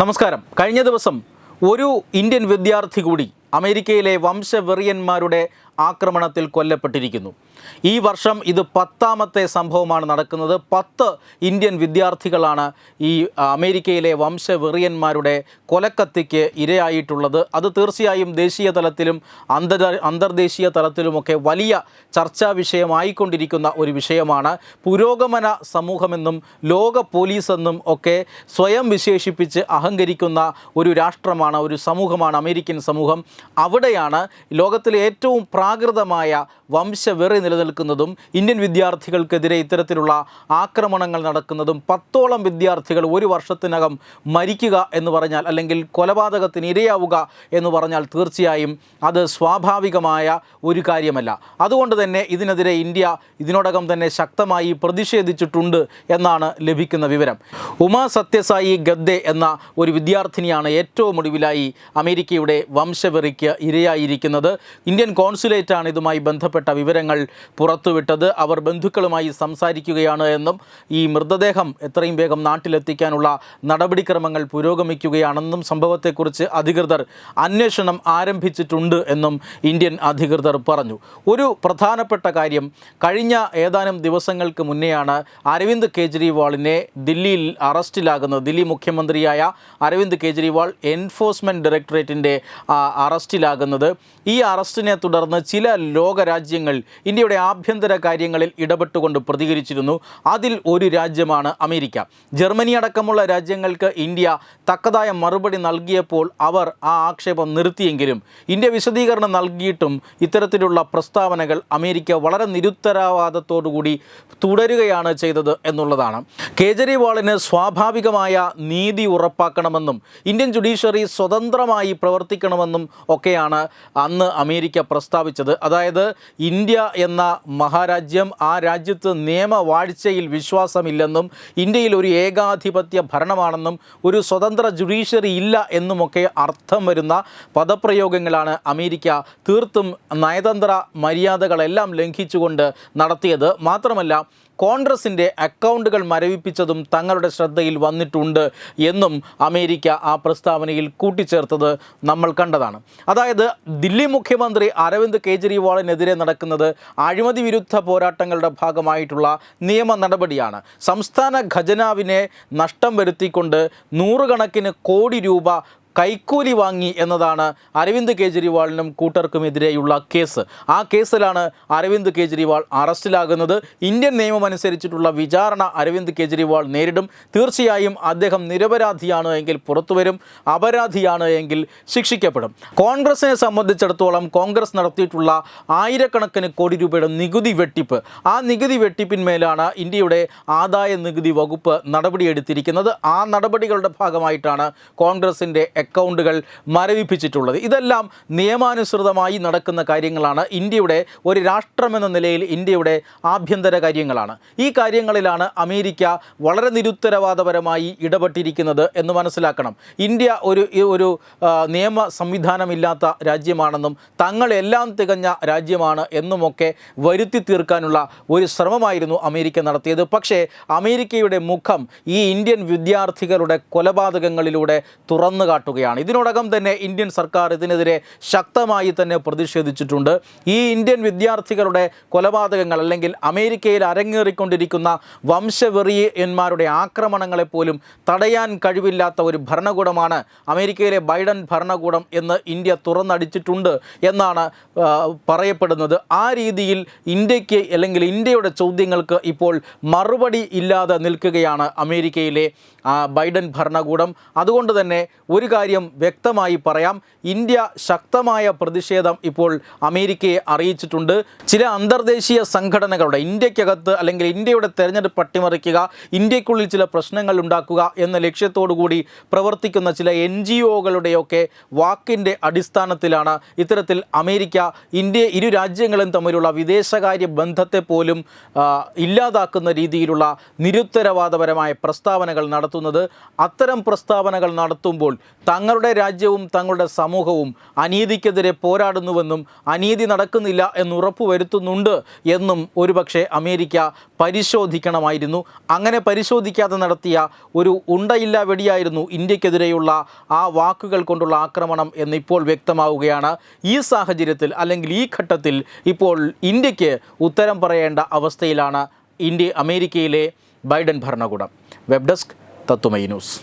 നമസ്കാരം. കഴിഞ്ഞ ദിവസം ഒരു ഇന്ത്യൻ വിദ്യാർത്ഥി കൂടി അമേരിക്കയിലെ വംശവെറിയന്മാരുടെ ആക്രമണത്തിൽ കൊല്ലപ്പെട്ടിരിക്കുന്നു. ഈ വർഷം ഇത് പത്താമത്തെ സംഭവമാണ് നടക്കുന്നത്. പത്ത് ഇന്ത്യൻ വിദ്യാർത്ഥികളാണ് ഈ അമേരിക്കയിലെ വംശവെറിയന്മാരുടെ കൊലക്കത്തിക്ക് ഇരയായിട്ടുള്ളത്. അത് തീർച്ചയായും ദേശീയ തലത്തിലും അന്തർ അന്തർദേശീയ തലത്തിലുമൊക്കെ വലിയ ചർച്ചാ വിഷയമായിക്കൊണ്ടിരിക്കുന്ന ഒരു വിഷയമാണ്. പുരോഗമന സമൂഹമെന്നും ലോക പോലീസ് എന്നും ഒക്കെ സ്വയം വിശേഷിപ്പിച്ച് അഹങ്കരിക്കുന്ന ഒരു രാഷ്ട്രമാണ് ഒരു സമൂഹമാണ് അമേരിക്കൻ സമൂഹം. അവിടെയാണ് ലോകത്തിലെ ഏറ്റവും പ്രാകൃതമായ വംശവെറി നിലനിൽക്കുന്നതും ഇന്ത്യൻ വിദ്യാർത്ഥികൾക്കെതിരെ ഇത്തരത്തിലുള്ള ആക്രമണങ്ങൾ നടക്കുന്നതും പത്തോളം വിദ്യാർത്ഥികൾ ഒരു വർഷത്തിനകം മരിക്കുക എന്ന് പറഞ്ഞാൽ അല്ലെങ്കിൽ കൊലപാതകത്തിന് ഇരയാവുക എന്ന് പറഞ്ഞാൽ തീർച്ചയായും അത് സ്വാഭാവികമായ ഒരു കാര്യമല്ല. അതുകൊണ്ട് തന്നെ ഇതിനെതിരെ ഇന്ത്യ ഇതിനോടകം തന്നെ ശക്തമായി പ്രതിഷേധിച്ചിട്ടുണ്ട് എന്നാണ് ലഭിക്കുന്ന വിവരം. ഉമാ സത്യസായി ഗദ്ദെ എന്ന ഒരു വിദ്യാർത്ഥിനിയാണ് ഏറ്റവും ഒടുവിലായി അമേരിക്കയുടെ വംശവെറിക്ക് ഇരയായിരിക്കുന്നത്. ഇന്ത്യൻ കോൺസുലേറ്റാണ് ഇതുമായി ബന്ധപ്പെട്ട വിവരങ്ങൾ പുറത്തുവിട്ടത്. അവർ ബന്ധുക്കളുമായി സംസാരിക്കുകയാണ് എന്നും ഈ മൃതദേഹം എത്രയും വേഗം നാട്ടിലെത്തിക്കാനുള്ള നടപടിക്രമങ്ങൾ പുരോഗമിക്കുകയാണെന്നും സംഭവത്തെക്കുറിച്ച് അധികൃതർ അന്വേഷണം ആരംഭിച്ചിട്ടുണ്ട് എന്നും ഇന്ത്യൻ അധികൃതർ പറഞ്ഞു. ഒരു പ്രധാനപ്പെട്ട കാര്യം കഴിഞ്ഞ ഏതാനും ദിവസങ്ങൾക്ക് മുന്നെയാണ് അരവിന്ദ് കെജ്രിവാളിനെ ദില്ലിയിൽ അറസ്റ്റിലാകുന്നത്. ദില്ലി മുഖ്യമന്ത്രിയായ അരവിന്ദ് കെജ്രിവാൾ എൻഫോഴ്സ്മെന്റ് ഡയറക്ടറേറ്റിന്റെ അറസ്റ്റിലാകുന്നത്. ഈ അറസ്റ്റിനെ തുടർന്ന് ചില ലോകരാജ്യങ്ങൾ ഇന്ത്യയുടെ ആഭ്യന്തര കാര്യങ്ങളിൽ ഇടപെട്ടുകൊണ്ട് പ്രതികരിച്ചിരുന്നു. അതിൽ ഒരു രാജ്യമാണ് അമേരിക്ക. ജർമ്മനി അടക്കമുള്ള രാജ്യങ്ങൾക്ക് ഇന്ത്യ തക്കതായ മറുപടി നൽകിയപ്പോൾ അവർ ആ ആക്ഷേപം നിർത്തിയെങ്കിലും ഇന്ത്യ വിശദീകരണം നൽകിയിട്ടും ഇത്തരത്തിലുള്ള പ്രസ്താവനകൾ അമേരിക്ക വളരെ നിരുത്തരവാദത്തോടുകൂടി തുടരുകയാണ് ചെയ്തത് എന്നുള്ളതാണ്. കേജ്രിവാളിന് സ്വാഭാവികമായ നീതി ഉറപ്പാക്കണമെന്നും ഇന്ത്യൻ ജുഡീഷ്യറി സ്വതന്ത്രമായി പ്രവർത്തിക്കണമെന്നും ഒക്കെയാണ് അന്ന് അമേരിക്ക പ്രസ്താവിച്ചത്. അതായത് ഇന്ത്യ എന്ന മഹാരാജ്യം ആ രാജ്യത്ത് നിയമവാഴ്ചയിൽ വിശ്വാസമില്ലെന്നും ഇന്ത്യയിൽ ഒരു ഏകാധിപത്യ ഭരണമാണെന്നും ഒരു സ്വതന്ത്ര ജുഡീഷ്യറി ഇല്ല എന്നുമൊക്കെ അർത്ഥം വരുന്ന പദപ്രയോഗങ്ങളാണ് അമേരിക്ക തീർത്തും നയതന്ത്ര മര്യാദകളെല്ലാം ലംഘിച്ചുകൊണ്ട് നടത്തിയത്. മാത്രമല്ല കോൺഗ്രസിന്റെ അക്കൗണ്ടുകൾ മരവിപ്പിച്ചതും തങ്ങളുടെ ശ്രദ്ധയിൽ വന്നിട്ടുണ്ട് എന്നും അമേരിക്ക ആ പ്രസ്താവനയിൽ കൂട്ടിച്ചേർത്തത് നമ്മൾ കണ്ടതാണ്. അതായത് ദില്ലി മുഖ്യമന്ത്രി അരവിന്ദ് കെജ്രിവാളിനെതിരെ നടക്കുന്നത് അഴിമതി വിരുദ്ധ പോരാട്ടങ്ങളുടെ ഭാഗമായിട്ടുള്ള നിയമ നടപടിയാണ്. സംസ്ഥാന ഖജനാവിനെ നഷ്ടം വരുത്തിക്കൊണ്ട് നൂറുകണക്കിന് കോടി രൂപ കൈക്കൂലി വാങ്ങി എന്നതാണ് അരവിന്ദ് കെജ്രിവാളിനും കൂട്ടർക്കുമെതിരെയുള്ള കേസ്. ആ കേസിലാണ് അരവിന്ദ് കേജ്രിവാൾ അറസ്റ്റിലാകുന്നത്. ഇന്ത്യൻ നിയമം അനുസരിച്ചിട്ടുള്ള വിചാരണ അരവിന്ദ് കേജ്രിവാൾ നേരിടും. തീർച്ചയായും അദ്ദേഹം നിരപരാധിയാണ് എങ്കിൽ പുറത്തുവരും അപരാധിയാണ് എങ്കിൽ ശിക്ഷിക്കപ്പെടും. കോൺഗ്രസിനെ സംബന്ധിച്ചിടത്തോളം കോൺഗ്രസ് നടത്തിയിട്ടുള്ള ആയിരക്കണക്കിന് കോടി രൂപയുടെ നികുതി വെട്ടിപ്പ്. ആ നികുതി വെട്ടിപ്പിന്മേലാണ് ഇന്ത്യയുടെ ആദായ നികുതി വകുപ്പ് നടപടിയെടുത്തിരിക്കുന്നത്. ആ നടപടികളുടെ ഭാഗമായിട്ടാണ് കോൺഗ്രസിന്റെ അക്കൗണ്ടുകൾ മരവിപ്പിച്ചിട്ടുള്ളത്. ഇതെല്ലാം നിയമാനുസൃതമായി നടക്കുന്ന കാര്യങ്ങളാണ്. ഇന്ത്യയുടെ ഒരു രാഷ്ട്രമെന്ന നിലയിൽ ഇന്ത്യയുടെ ആഭ്യന്തര കാര്യങ്ങളാണ്. ഈ കാര്യങ്ങളിലാണ് അമേരിക്ക വളരെ നിരുത്തരവാദപരമായി ഇടപെട്ടിരിക്കുന്നത് എന്ന് മനസ്സിലാക്കണം. ഇന്ത്യ ഒരു ഒരു നിയമ സംവിധാനമില്ലാത്ത രാജ്യമാണെന്നും തങ്ങളെല്ലാം തികഞ്ഞ രാജ്യമാണ് എന്നുമൊക്കെ വരുത്തി തീർക്കാനുള്ള ഒരു ശ്രമമായിരുന്നു അമേരിക്ക നടത്തിയത്. പക്ഷേ അമേരിക്കയുടെ മുഖം ഈ ഇന്ത്യൻ വിദ്യാർത്ഥികളുടെ കൊലപാതകങ്ങളിലൂടെ തുറന്നു കാട്ടുകയാണ് ഇതിനോടകം തന്നെ ഇന്ത്യൻ സർക്കാർ ഇതിനെതിരെ ശക്തമായി തന്നെ പ്രതിഷേധിച്ചിട്ടുണ്ട്. ഈ ഇന്ത്യൻ വിദ്യാർത്ഥികളുടെ കൊലപാതകങ്ങൾ അല്ലെങ്കിൽ അമേരിക്കയിൽ അരങ്ങേറിക്കൊണ്ടിരിക്കുന്ന വംശവെറിയന്മാരുടെ ആക്രമണങ്ങളെപ്പോലും തടയാൻ കഴിവില്ലാത്ത ഒരു ഭരണകൂടമാണ് അമേരിക്കയിലെ ബൈഡൻ ഭരണകൂടം എന്ന് ഇന്ത്യ തുറന്നടിച്ചിട്ടുണ്ട് എന്നാണ് പറയപ്പെടുന്നത്. ആ രീതിയിൽ ഇന്ത്യയ്ക്ക് അല്ലെങ്കിൽ ഇന്ത്യയുടെ ചോദ്യങ്ങൾക്ക് ഇപ്പോൾ മറുപടി ഇല്ലാതെ നിൽക്കുകയാണ് അമേരിക്കയിലെ ബൈഡൻ ഭരണകൂടം. അതുകൊണ്ട് തന്നെ ഒരു കാര്യം വ്യക്തമായി പറയാം. ഇന്ത്യ ശക്തമായ പ്രതിഷേധം ഇപ്പോൾ അമേരിക്കയെ അറിയിച്ചിട്ടുണ്ട്. ചില അന്തർദേശീയ സംഘടനകളുടെ ഇന്ത്യക്കകത്ത് അല്ലെങ്കിൽ ഇന്ത്യയുടെ തെരഞ്ഞെടുപ്പ് അട്ടിമറിക്കുക ഇന്ത്യക്കുള്ളിൽ ചില പ്രശ്നങ്ങൾ ഉണ്ടാക്കുക എന്ന ലക്ഷ്യത്തോടു കൂടി പ്രവർത്തിക്കുന്ന ചില എൻ ജി ഒകളുടെയൊക്കെ വാക്കിന്റെ അടിസ്ഥാനത്തിലാണ് ഇത്തരത്തിൽ അമേരിക്ക ഇന്ത്യ ഇരു രാജ്യങ്ങളും തമ്മിലുള്ള വിദേശകാര്യ ബന്ധത്തെ പോലും ഇല്ലാതാക്കുന്ന രീതിയിലുള്ള നിരുത്തരവാദപരമായ പ്രസ്താവനകൾ നടത്തുന്നത്. അത്തരം പ്രസ്താവനകൾ നടത്തുമ്പോൾ തങ്ങളുടെ രാജ്യവും തങ്ങളുടെ സമൂഹവും അനീതിക്കെതിരെ പോരാടുന്നുവെന്നും അനീതി നടക്കുന്നില്ല എന്ന് ഉറപ്പുവരുത്തുന്നുണ്ട് എന്നും ഒരുപക്ഷെ അമേരിക്ക പരിശോധിക്കണമായിരുന്നു. അങ്ങനെ പരിശോധിക്കാതെ നടത്തിയ ഒരു ഉണ്ടയില്ല വെടിയായിരുന്നു ഇന്ത്യക്കെതിരെയുള്ള ആ വാക്കുകൾ കൊണ്ടുള്ള ആക്രമണം എന്നിപ്പോൾ വ്യക്തമാവുകയാണ്. ഈ സാഹചര്യത്തിൽ അല്ലെങ്കിൽ ഈ ഘട്ടത്തിൽ ഇപ്പോൾ ഇന്ത്യയ്ക്ക് ഉത്തരം പറയേണ്ട അവസ്ഥയിലാണ് ഇന്ത്യ അമേരിക്കയിലെ ബൈഡൻ ഭരണകൂടം. വെബ് ഡെസ്ക് തത്തുമൈ ന്യൂസ്.